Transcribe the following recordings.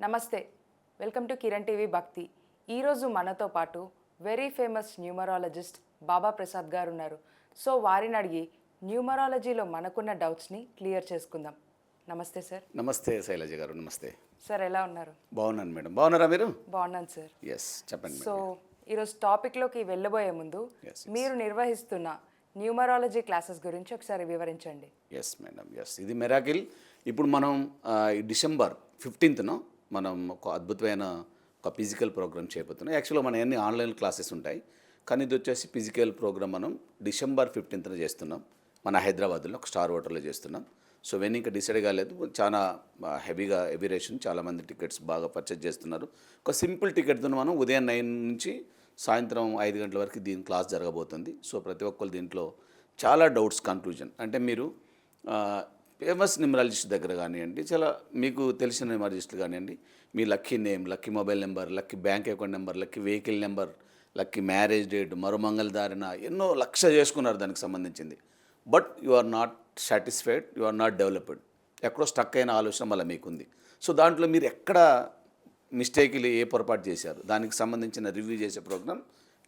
నమస్తే welcome to Kiran TV భక్తి. ఈరోజు మనతో పాటు very famous numerologist Baba Prasad గారు ఉన్నారు. సో వారిని అడిగి న్యూమరాలజీలో మనకున్న డౌట్స్ని క్లియర్ చేసుకుందాం. నమస్తే సార్ నమస్తే శైలజ గారు నమస్తే. సార్ ఎలా ఉన్నారు? బాగున్నాను మేడం. బాగున్నారా మీరు? బాగున్నాను సార్ ఎస్ చెప్పండి సో ఈరోజు టాపిక్లోకి వెళ్ళబోయే ముందు. మీరు నిర్వహిస్తున్న న్యూమరాలజీ క్లాసెస్ గురించి ఒకసారి వివరించండి. ఎస్ మేడం ఎస్ ఇది మెరాకిల్ ఇప్పుడు మనం డిసెంబర్ ఫిఫ్టీన్త్న మనం ఒక అద్భుతమైన ఒక ఫిజికల్ ప్రోగ్రామ్ చేయబోతున్నాం యాక్చువల్గా మన అన్ని ఆన్లైన్ క్లాసెస్ ఉంటాయి కానీ ఇది వచ్చేసి ఫిజికల్ ప్రోగ్రామ్ మనం డిసెంబర్ ఫిఫ్టీన్త్న చేస్తున్నాం. మన హైదరాబాద్లో ఒక స్టార్ హోటల్లో చేస్తున్నాం. సో వెన్ ఇంకా డిసైడ్ కాలేదు. చాలా హెవీగా ఎవిరేషన్ చాలామంది టికెట్స్ బాగా పర్చేజ్ చేస్తున్నారు. ఒక సింపుల్ టికెట్తో మనం ఉదయం నైన్ నుంచి సాయంత్రం ఐదు గంటల వరకు దీని క్లాస్ జరగబోతుంది. సో ప్రతి ఒక్కరు దీంట్లో చాలా డౌట్స్ కన్క్లూజన్ అంటే మీరు ఫేమస్ న్యూమరాలజిస్ట్ దగ్గర కానివ్వండి చాలా మీకు తెలిసిన న్యూమరాలజిస్టులు కానివ్వండి మీ lucky name lucky mobile number lucky bank account number lucky vehicle number lucky marriage date మరుమంగళ దారిన ఎన్నో లక్ష చేసుకున్నారు దానికి సంబంధించింది. But you are not satisfied you are not developed. ఎక్కడో స్టక్ అయిన ఆలోచన మళ్ళీ మీకుంది. సో దాంట్లో మీరు ఎక్కడ మిస్టేక్లు ఏ పొరపాటు చేశారు? దానికి సంబంధించిన రివ్యూ చేసే ప్రోగ్రామ్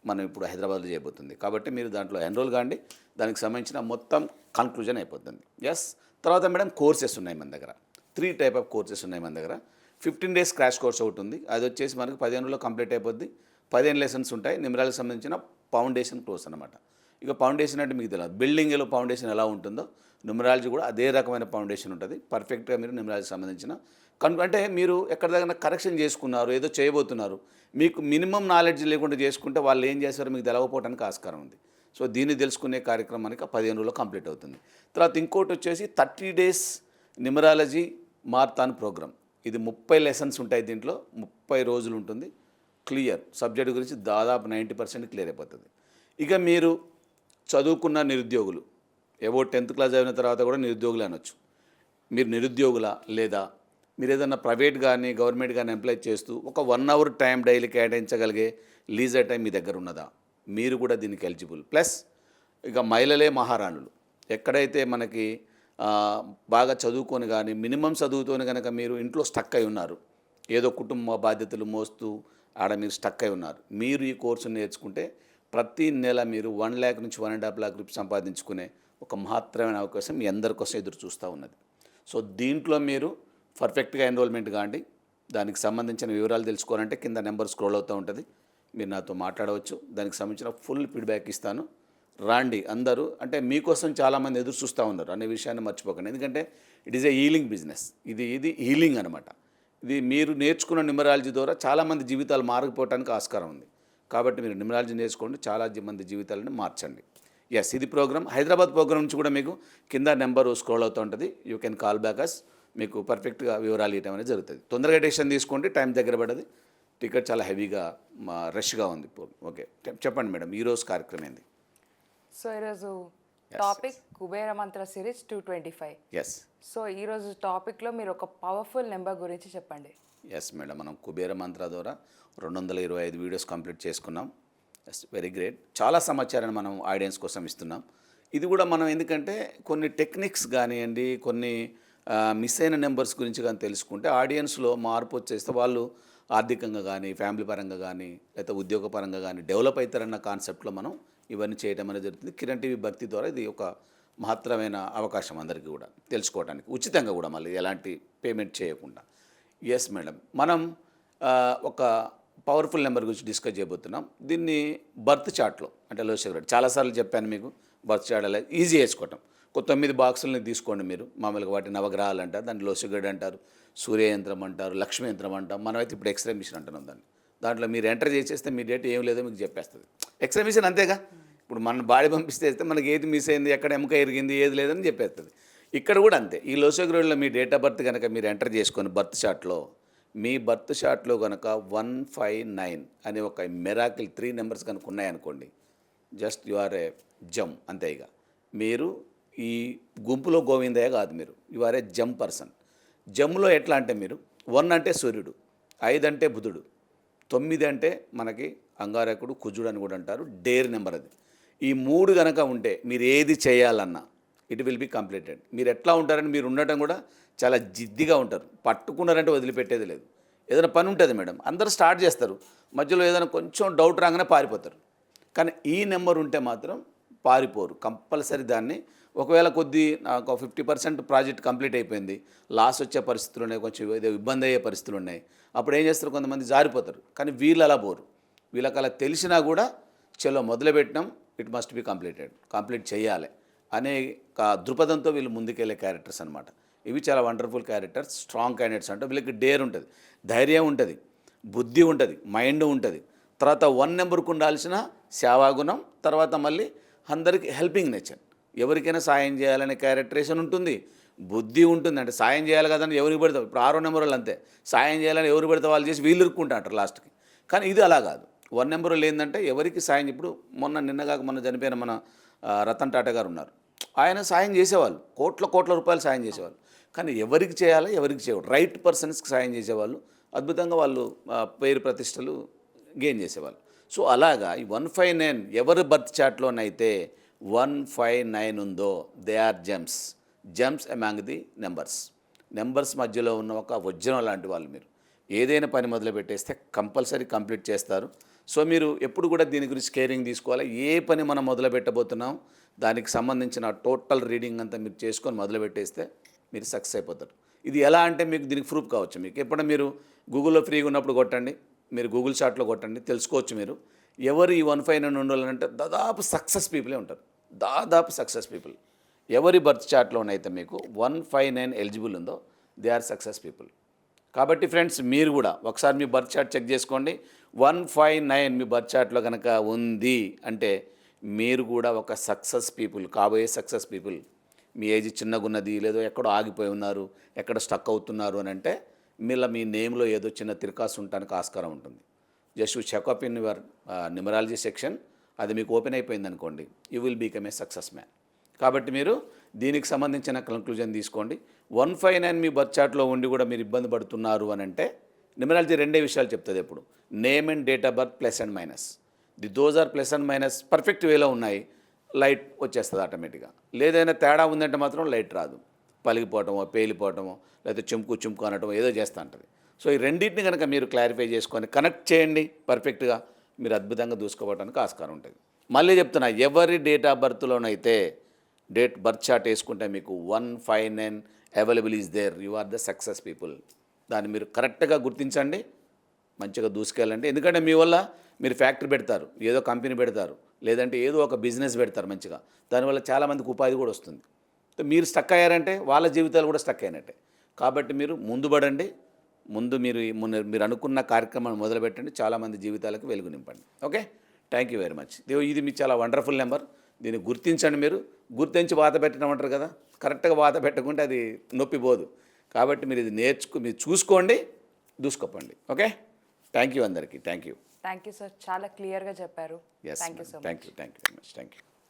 మనం ఇప్పుడు హైదరాబాద్లో చేయబోతుంది. కాబట్టి మీరు దాంట్లో ఎన్రోల్ కాండి దానికి సంబంధించిన మొత్తం కన్క్లూజన్ అయిపోతుంది. ఎస్ తర్వాత మేడం కోర్సెస్ ఉన్నాయి మన దగ్గర. త్రీ టైప్ ఆఫ్ కోర్సెస్ ఉన్నాయి మన దగ్గర. ఫిఫ్టీన్ డేస్ క్రాష్ కోర్స్ ఒకటి ఉంది. అది వచ్చేసి మనకి పదిహేను రోజుల్లో కంప్లీట్ అయిపోద్ది. పదిహేను లెసన్స్ ఉంటాయి. నిమిరాలకు సంబంధించిన ఫౌండేషన్ కోర్స్ అనమాట ఇక ఫౌండేషన్ అంటే మీకు తెలియదు. బిల్డింగ్లో ఫౌండేషన్ ఎలా ఉంటుందో న్యూమరాలజీ కూడా అదే రకమైన ఫౌండేషన్ ఉంటుంది. పర్ఫెక్ట్గా మీరు న్యూమరాలజీ సంబంధించిన కనుక అంటే మీరు ఎక్కడ దగ్గర కరెక్షన్ చేసుకున్నారు ఏదో చేయబోతున్నారు మీకు మినిమం నాలెడ్జ్ లేకుండా చేసుకుంటే వాళ్ళు ఏం చేస్తారో? మీకు తెలవకపోవడానికి ఆస్కారం ఉంది. సో దీన్ని తెలుసుకునే కార్యక్రమానికి ఆ పదిహేను రోజుల్లో కంప్లీట్ అవుతుంది. తర్వాత ఇంకోటి వచ్చేసి thirty days numerology marathon program ఇది ముప్పై లెసన్స్ ఉంటాయి దీంట్లో ముప్పై రోజులు ఉంటుంది. క్లియర్. సబ్జెక్ట్ గురించి దాదాపు నైంటీ పర్సెంట్ క్లియర్ అయిపోతుంది. ఇక మీరు చదువుకున్న నిరుద్యోగులు ఏవో టెన్త్ క్లాస్ అయిన తర్వాత కూడా నిరుద్యోగులు అనొచ్చు. మీరు నిరుద్యోగుల లేదా మీరు ఏదైనా ప్రైవేట్ కానీ గవర్నమెంట్ కానీ ఎంప్లాయ్ చేస్తూ ఒక వన్ అవర్ టైం డైలీ కేటాయించగలిగే లీజర్ టైం మీ దగ్గర ఉన్నదా? మీరు కూడా దీనికి ఎలిజిబుల్ ప్లస్ ఇక మహిళలే మహారాణులు. ఎక్కడైతే మనకి బాగా చదువుకొని కానీ మినిమం చదువుతోని కనుక మీరు ఇంట్లో స్టక్ అయి ఉన్నారు. ఏదో కుటుంబ బాధ్యతలు మోస్తూ ఆడ మీరు స్టక్ అయి ఉన్నారు. మీరు ఈ కోర్సు నేర్చుకుంటే ప్రతి నెల మీరు వన్ ల్యాక్ నుంచి one and half lakh rupees సంపాదించుకునే ఒక మహత్తరమైన అవకాశం మీ అందరి కోసం ఎదురు చూస్తూ ఉన్నది. సో దీంట్లో మీరు పర్ఫెక్ట్గా ఎన్రోల్మెంట్ కాండి. దానికి సంబంధించిన వివరాలు తెలుసుకోవాలంటే కింద నెంబర్ స్క్రోల్ అవుతూ ఉంటుంది. మీరు నాతో మాట్లాడవచ్చు. దానికి సంబంధించిన ఫుల్ ఫీడ్బ్యాక్ ఇస్తాను. రాండి అందరూ అంటే మీకోసం చాలామంది ఎదురు చూస్తూ ఉన్నారు అనే విషయాన్ని మర్చిపోకండి. ఎందుకంటే it is a healing business ఇది ఇది హీలింగ్ అనమాట ఇది మీరు నేర్చుకున్న న్యూమరాలజీ ద్వారా చాలామంది జీవితాలు మారకపోవడానికి ఆస్కారం ఉంది. కాబట్టి మీరు న్యూమరాలజీ నేర్చుకోండి చాలా మంది జీవితాలను మార్చండి. ఎస్ ఇది ప్రోగ్రామ్ హైదరాబాద్ ప్రోగ్రామ్ నుంచి కూడా మీకు కింద నెంబర్ స్క్రోల్ అవుతూ ఉంటుంది. You can call back us మీకు పర్ఫెక్ట్గా వివరాలు ఇవ్వడం అనేది జరుగుతుంది. తొందరగా డెసిషన్ తీసుకోండి. టైం దగ్గర పడది. టికెట్ చాలా హెవీగా మా రష్గా ఉంది. ఓకే. చెప్పండి మేడం ఈరోజు కార్యక్రమం ఏంది? సో ఈరోజు topic Kubera Mantra series two twenty five. Yes so ఈరోజు టాపిక్లో మీరు ఒక పవర్ఫుల్ నెంబర్ గురించి చెప్పండి. Yes madam. మనం కుబేర మంత్ర ద్వారా రెండు వందల ఇరవై ఐదు వీడియోస్ కంప్లీట్ చేసుకున్నాం. ఎస్ వెరీ గ్రేట్ చాలా సమాచారాన్ని మనం ఆడియన్స్ కోసం ఇస్తున్నాం. ఇది కూడా మనం ఎందుకంటే కొన్ని టెక్నిక్స్ కానివ్వండి కొన్ని మిస్ అయిన నెంబర్స్ గురించి కానీ తెలుసుకుంటే ఆడియన్స్లో మార్పు వచ్చేస్తే వాళ్ళు ఆర్థికంగా కానీ ఫ్యామిలీ పరంగా కానీ లేకపోతే ఉద్యోగ పరంగా కానీ డెవలప్ అవుతారన్న కాన్సెప్ట్లో మనం ఇవన్నీ చేయడం అనేది జరుగుతుంది. కిరణ్ టీవీ భక్తి ద్వారా ఇది ఒక మహత్తరమైన అవకాశం అందరికీ కూడా తెలుసుకోవడానికి ఉచితంగా కూడా మళ్ళీ ఎలాంటి పేమెంట్ చేయకుండా. ఎస్ మేడం మనం ఒక పవర్ఫుల్ నెంబర్ గురించి డిస్కస్ చేయబోతున్నాం. దీన్ని బర్త్ చార్ట్లో అంటే లో షుగర్ చాలాసార్లు చెప్పాను మీకు బర్త్ చార్ట్ అలా ఈజీ వేసుకోవటం ఒక తొమ్మిది బాక్సులని తీసుకోండి మీరు. మామూలుగా వాటి నవగ్రహాలు అంటారు దాన్ని లో అంటారు సూర్య యంత్రం అంటారు లక్ష్మీ యంత్రం అంటాం మనమైతే ఇప్పుడు ఎక్స్రే మిషన్ అంటున్నాం దాన్ని. దాంట్లో మీరు ఎంటర్ చేసేస్తే మీ డేట్ ఏం లేదో మీకు చెప్పేస్తుంది. ఎక్స్రే మిషన్ అంతేగా? ఇప్పుడు మన బాడీ పంపిస్తే మనకి ఏది మిస్ అయింది ఎక్కడ ఎముక ఎరిగింది ఏది లేదని చెప్పేస్తుంది. ఇక్కడ కూడా అంతే. ఈ లోసోగ్రోడ్లో మీ డేట్ ఆఫ్ బర్త్ కనుక మీరు ఎంటర్ చేసుకొని బర్త్ షాట్లో మీ బర్త్ షాట్లో కనుక వన్ ఫైవ్ నైన్ అనే ఒక మెరాకిల్ త్రీ నెంబర్స్ కనుక ఉన్నాయనుకోండి జస్ట్ యు ఆర్ ఏ జమ్ అంతే ఇక. మీరు ఈ గుంపులో గోవిందయ్య కాదు మీరు. You are A Jammu person జమ్లో ఎట్లా అంటే మీరు వన్ అంటే సూర్యుడు ఐదు అంటే బుధుడు తొమ్మిది అంటే మనకి అంగారకుడు కుజుడు అని కూడా అంటారు డేర్ నెంబర్ అది. ఈ మూడు కనుక ఉంటే మీరు ఏది చేయాలన్నా ఇట్ విల్ బి కంప్లీటెడ్ మీరు ఎట్లా ఉంటారని మీరు ఉండటం కూడా చాలా జిద్దిగా ఉంటారు. పట్టుకున్నారంటే వదిలిపెట్టేది లేదు. ఏదైనా పని ఉంటుంది మేడం. అందరూ స్టార్ట్ చేస్తారు. మధ్యలో ఏదైనా కొంచెం డౌట్ రాగానే పారిపోతారు. కానీ ఈ నెంబర్ ఉంటే మాత్రం పారిపోరు. కంపల్సరీ దాన్ని ఒకవేళ కొద్ది నాకు ఫిఫ్టీ పర్సెంట్ ప్రాజెక్ట్ కంప్లీట్ అయిపోయింది లాస్ వచ్చే పరిస్థితులు ఉన్నాయి కొంచెం ఏదో ఇబ్బంది అయ్యే పరిస్థితులు ఉన్నాయి. అప్పుడు ఏం చేస్తారు? కొంతమంది జారిపోతారు. కానీ వీళ్ళు అలా పోరు. వీళ్ళకి అలా తెలిసినా కూడా చలో మొదలుపెట్టినాం it must be completed complete చేయాలి అనే దృపథంతో వీళ్ళు ముందుకెళ్ళే క్యారెక్టర్స్ అనమాట ఇవి చాలా వండర్ఫుల్ క్యారెక్టర్స్ స్ట్రాంగ్ క్యాండిడేట్స్ అంటే వీళ్ళకి డేర్ ఉంటుంది ధైర్యం ఉంటుంది బుద్ధి ఉంటుంది మైండ్ ఉంటుంది. తర్వాత వన్ నెంబర్కు ఉండాల్సిన సేవాగుణం తర్వాత మళ్ళీ అందరికి హెల్పింగ్ నేచర్. ఎవరికైనా సాయం చేయాలనే క్యారెక్టరేషన్ ఉంటుంది. బుద్ధి ఉంటుంది. అంటే సాయం చేయాలి కదని ఎవరికి పెడతాం ఇప్పుడు ఆరో నెంబర్ వాళ్ళు అంతే. సాయం చేయాలని ఎవరు పెడితే వాళ్ళు చేసి వీళ్ళు ఇరుక్కుంటారు లాస్ట్కి కానీ ఇది అలా కాదు. వన్ నెంబర్ ఏంటంటే ఎవరికి సాయం ఇప్పుడు మొన్న నిన్నగాక మొన్న చనిపోయిన మన రతన్ టాటా గారు ఉన్నారు. ఆయన సాయం చేసేవాళ్ళు. కోట్ల కోట్ల రూపాయలు సాయం చేసేవాళ్ళు. కానీ ఎవరికి చేయాలో? ఎవరికి చేయకూడదు. రైట్ పర్సన్స్కి సాయం చేసేవాళ్ళు. అద్భుతంగా వాళ్ళు పేరు ప్రతిష్టలు గెయిన్ చేసేవాళ్ళు. సో అలాగా ఈ వన్ ఫైవ్ నైన్ ఎవరి బర్త్ చాట్లోనైతే వన్ ఫైవ్ నైన్ ఉందో they are gems gems among the numbers numbers మధ్యలో ఉన్న ఒక వజ్రం లాంటి వాళ్ళు మీరు. ఏదైనా పని మొదలు పెట్టేస్తే కంపల్సరీ కంప్లీట్ చేస్తారు. సో మీరు ఎప్పుడు కూడా దీని గురించి కేరింగ్ తీసుకోవాలి. ఏ పని మనం మొదలు పెట్టబోతున్నాం దానికి సంబంధించిన టోటల్ రీడింగ్ అంతా మీరు చేసుకొని మొదలు పెట్టేస్తే మీరు సక్సెస్ అయిపోతారు. ఇది ఎలా అంటే మీకు దీనికి ప్రూఫ్ కావచ్చు. మీకు ఎప్పుడైనా మీరు గూగుల్లో ఫ్రీగా ఉన్నప్పుడు కొట్టండి మీరు గూగుల్ షాట్లో కొట్టండి తెలుసుకోవచ్చు మీరు. ఎవరు ఈ వన్ ఫైవ్ నైన్ ఉండాలంటే దాదాపు సక్సెస్ పీపులే ఉంటారు. దాదాపు సక్సెస్ పీపుల్. ఎవరి బర్త్ చార్ట్లోనైతే మీకు వన్ ఫైవ్ నైన్ ఎలిజిబుల్ ఉందో దే ఆర్ సక్సెస్ పీపుల్. కాబట్టి ఫ్రెండ్స్ మీరు కూడా ఒకసారి మీ బర్త్ చార్ట్ చెక్ చేసుకోండి. వన్ ఫైవ్ నైన్ మీ బర్త్ చార్ట్లో కనుక ఉంది అంటే మీరు కూడా ఒక సక్సెస్ పీపుల్ కాబోయే సక్సెస్ పీపుల్. మీ ఏజ్ చిన్నగున్నది లేదో ఎక్కడో ఆగిపోయి ఉన్నారు ఎక్కడ స్టక్ అవుతున్నారు అని అంటే మీలా మీ నేమ్లో ఏదో చిన్న తిరకాసు ఉండటానికి ఆస్కారం ఉంటుంది. Just checkup in your numerology section అది మీకు ఓపెన్ అయిపోయింది అనుకోండి you will become a success man కాబట్టి మీరు దీనికి సంబంధించిన కంక్లూజన్ తీసుకోండి. వన్ ఫైవ్ నైన్ మీ బర్త్ చార్ట్లో ఉండి కూడా మీరు ఇబ్బంది పడుతున్నారు అని అంటే న్యూమరాలజీ రెండే విషయాలు చెప్తుంది ఎప్పుడు. Name and date of birth plus and minus the those are plus and minus perfect వేలో ఉన్నాయి. లైట్ వచ్చేస్తుంది ఆటోమేటిక్గా లేదైనా తేడా ఉందంటే మాత్రం లైట్ రాదు. పలిగిపోవటమో పేలిపోవటమో లేకపోతే చుంకు చుంకు అనటమో ఏదో చేస్తూ ఉంటుంది. సో ఈ రెండింటిని కనుక మీరు క్లారిఫై చేసుకొని కనెక్ట్ చేయండి పర్ఫెక్ట్గా మీరు అద్భుతంగా దూసుకోవడానికి ఆస్కారం ఉంటుంది. మళ్ళీ చెప్తున్నా ఎవరి డేట్ ఆఫ్ బర్త్లోనైతే డేట్ బర్త్ చార్ట్ వేసుకుంటే మీకు one five nine available is there you are the success people దాన్ని మీరు కరెక్ట్గా గుర్తించండి మంచిగా దూసుకెళ్ళండి. ఎందుకంటే మీ వల్ల మీరు ఫ్యాక్టరీ పెడతారు ఏదో కంపెనీ పెడతారు లేదంటే ఏదో ఒక బిజినెస్ పెడతారు మంచిగా. దానివల్ల చాలామందికి ఉపాధి కూడా వస్తుంది. సో మీరు స్టక్ అయ్యారంటే వాళ్ళ జీవితాలు కూడా స్టక్ అయినట్టే. కాబట్టి మీరు ముందు పడండి ముందు మీరు మీరు అనుకున్న కార్యక్రమాన్ని మొదలుపెట్టండి. చాలామంది జీవితాలకు వెలుగు నింపండి. Okay? Thank you very much ఇది మీ చాలా వండర్ఫుల్ నెంబర్ దీన్ని గుర్తించండి మీరు. గుర్తించి వాత పెట్టడం అంటారు కదా? కరెక్ట్గా వాత పెట్టకుంటే అది నొప్పి పోదు. కాబట్టి మీరు ఇది నేర్చుకు మీరు చూసుకోండి దూసుకోపండి. ఓకే? థ్యాంక్ యూ అందరికీ. Thank you thank you sir చాలా క్లియర్గా చెప్పారు. Thank you thank you thank you very much thank you